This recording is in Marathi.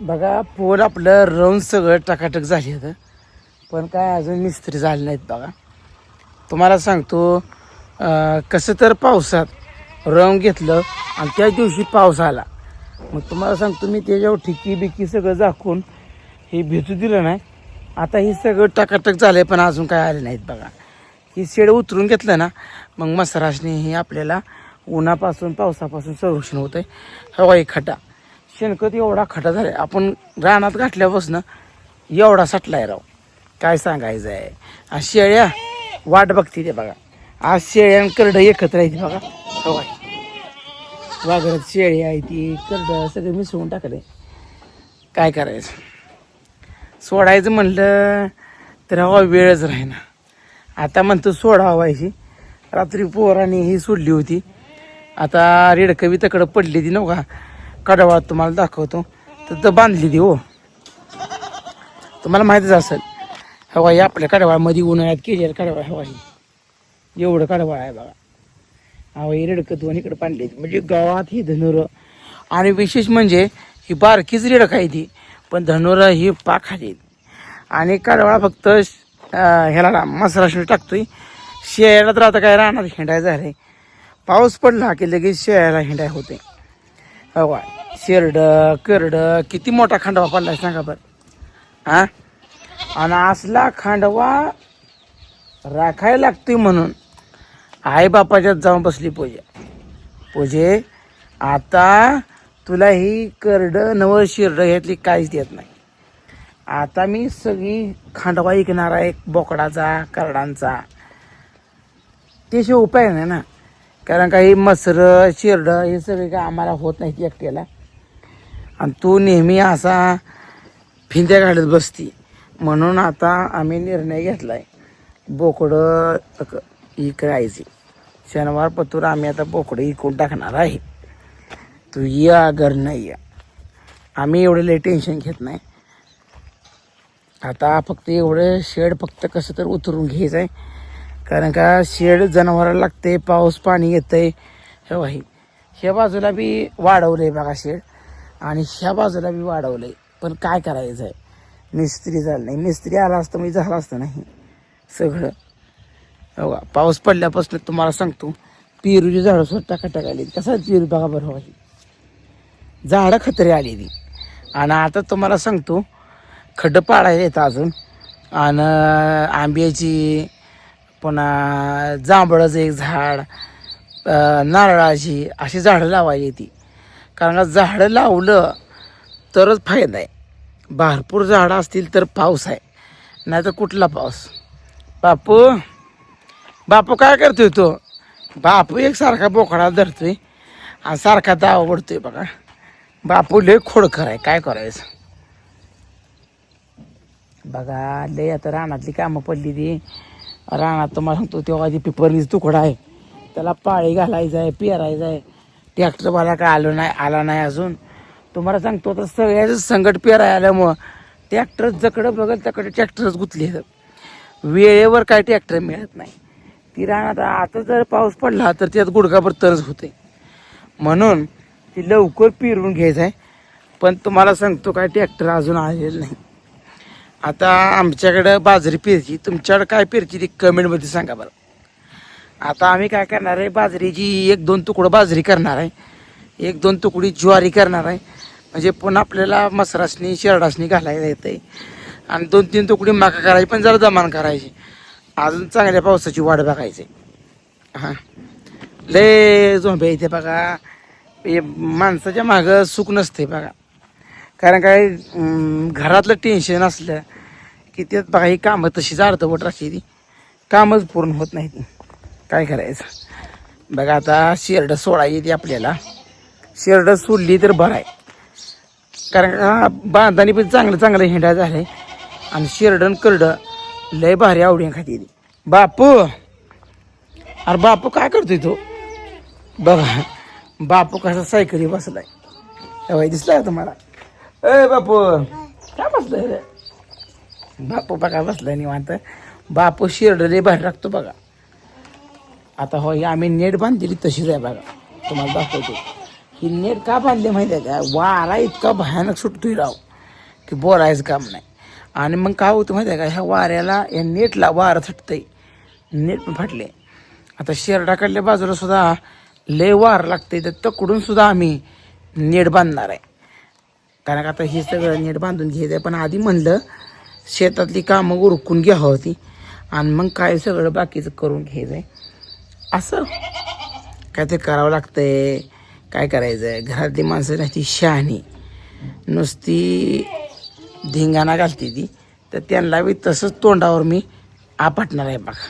बघा पोल आपलं रवून सगळं टकाटक झाली होतं पण काय अजून मिस्त्री झाले नाहीत बघा. तुम्हाला सांगतो कसं तर पावसात रंग घेतलं आणि त्या दिवशी पाऊस आला. मग तुम्हाला सांगतो मी त्याच्यावर ठिकी बिकी सगळं झाकून हे भेटू दिलं नाही. आता हे सगळं टकाटक झालंय पण अजून काय आले नाहीत बघा. ही शेड उतरून घेतलं ना मग मसराशने हे आपल्याला उन्हापासून पावसापासून संरक्षण होतं आहे हवाई खटा शेणखत एवढा खटा झाला आपण रानात घातल्यापासून एवढा सटलाय राव. काय सांगायचं आहे आणि शेळ्या वाट बघते ते बघा. आज शेळ्या आणि करडं एकत्र आहे ती बघा. हो काय वाघरात शेळी आहे ती करडं सगळं मिसळून टाकले काय करायचं? सोडायचं म्हणलं तर हवा वेळच राहीना. आता म्हणतो सोडा व्हायची रात्री पोराने ही सोडली होती. आता रेडकवी तकडं पडली ती नव्हता कडवाळात तुम्हाला दाखवतो. तर तर बांधली ती हो. तुम्हाला माहितीच असेल. हवा ही आपल्या कडवाळमध्ये उन्हाळ्यात केलेलं कडवाळ हवा ही एवढं कडवाळ आहे बघा. हवा ही रेडकं दोन इकडे बांधली म्हणजे गावात ही धनुर. आणि विशेष म्हणजे ही बारकीच रेडक आहे ती. पण धनुर ही पाक खाली आणि कडवाळा फक्त अं, ह्याला मसराशने टाकतोय. शेळ्याला तर आता काय राहणार हिंडाय झाले पाऊस पडला की लगेच शेळ्याला हिंडाय होते हवा हो शेरड करड किती मोठा खांडवा पडलाय सांगा बरं. हा? आणि असला खांडवा राखायला लागते म्हणून आईबापाच्यात जाऊन बसली पूजा. पूजे आता तुला ही करड नवं शिरडं ह्यातली काहीच देत नाही. आता मी सगळी खांडवा ऐकणार आहे बोकडाचा करडांचा. त्याशिवाय उपाय नाही ना. कारण काही मसरं शिरडं हे सगळे काय आम्हाला होत नाही एकट्याला. आणि तू नेहमी असा फिंद्या घालत बसती. म्हणून आता आम्ही निर्णय घेतला आहे बोकडं इकडायची शनिवार पतूर आम्ही आता बोकडं इकून टाकणार आहे. तू या घर नाही या. आम्ही एवढं लई टेन्शन घेत नाही. आता फक्त एवढं शेड फक्त कसं तर उतरून घ्यायचं आहे कारण का शेड जनावराला लागते पाऊस पाणी येतंय. हे वाही ह्या बाजूला बी वाढवलं आहे बघा शेड. आणि ह्या बाजूला मी वाढवलं आहे पण काय करायचं आहे मिस्त्री झालं नाही. मिस्त्री आला असतं मी झालं असतं नाही. सगळं. हो का पाऊस पडल्यापासून तुम्हाला सांगतो पेरूची झाडं सुद्धा खटक आली कसं आहे पेरू बघा बरं व्हायची झाडं खतरे आली ती आणि आता तुम्हाला सांगतो खड्डं पाडायला येतं अजून. आणि आंब्याची पुन्हा जांभळाचं एक झाड नारळाची अशी झाडं लावायची ती कारण का झाडं लावलं तरच फायदा आहे. भरपूर झाडं असतील तर पाऊस आहे. नाही तर कुठला पाऊस? बापू बापू काय करतोय तो? बापू एक सारखा बोकडा धरतोय आणि सारखा दावा पडतोय बघा. बापू लय खोडकर आहे. काय करायचं? बघा लय आता रानातली कामं पडली ती. रानात तुम्हाला सांगतो तेव्हा जी पिपरलीच तुकडा आहे. त्याला पाळी घालायचं आहे पेरायचं आहे. ट्रॅक्टरवाला काय आलो नाही आला नाही अजून. तुम्हाला सांगतो तर सगळ्याच संकट पेर आल्यामुळं ट्रॅक्टर जकडं बघल तकडे ट्रॅक्टरच गुतले वेळेवर काय ट्रॅक्टर मिळत नाही. ती रानात आता जर पाऊस पडला तर त्यात गुडघाभर तरच होते. म्हणून ती लवकर पिरून घ्यायचं आहे पण तुम्हाला सांगतो काय ट्रॅक्टर अजून आलेलं नाही. आता आमच्याकडं बाजरी पेरची तुमच्याकडं काय पेरची ती कमेंटमध्ये सांगा बरं. आता आम्ही काय करणार आहे बाजरीची एक दोन तुकडं बाजरी करणार आहे एक दोन तुकडी ज्वारी करणार आहे. म्हणजे पुन्हा आपल्याला मसरासनी शेरडासनी घालायला येते आणि दोन तीन तुकडी माका करायची पण जरा जमान करायची. अजून चांगल्या पावसाची वाट बघायची. हां. लय झोंबे इथे बघा. हे माणसाच्या मागं सुख नसते बघा. कारण काय घरातलं टेन्शन असलं की त्यात बघा ही कामं तशीच अर्धवट राहते ती. कामच पूर्ण होत नाही ती काय करायचं? बघा आता शेरडं सोडायची येते आपल्याला. शेरडं सोडली तर बरं आहे. कारण का बांधाने पण चांगलं चांगलं हिंडा झालंय. आणि शेरडन करडं लय भारी आवडी खाती बापू! अरे बापू काय करतोय तो? बघा बापू कसा सायकली बसलाय. तेव्हा दिसलाय तुम्हाला? ए बापू! काय बसलाय रे? बापू बघा बसलाय निवांत. बापू शिरडले बाहेर टाकतो बघा. आता हो ही आम्ही नेट बांधलेली तशीच आहे बघा. तुम्हाला दाखवतो. ही नेट का बांधली माहिती आहे का? वारा इतका भयानक सुटतोय राव की बोलायचं काम नाही. आणि मग काय होतं माहिती आहे का? ह्या वाऱ्याला या नेटला वारं आहे नेट पण फाटले. आता शेरडाकडल्या बाजूला सुद्धा लय वार लागते तर तकडून सुद्धा आम्ही नेट बांधणार आहे. कारण का आता हे सगळं नेट बांधून घ्यायचं आहे. पण आधी म्हणलं शेतातली कामं उरकून घ्यावं होती. आणि मग काय सगळं बाकीचं करून घ्यायचं आहे असं? काय ते करावं लागतंय? काय करायचं आहे घरातली माणसं राहती शहाणी. नुसती धिंगाणा घालते ती. तर त्यांना बी तसंच तोंडावर मी आपटणार आहे बघा.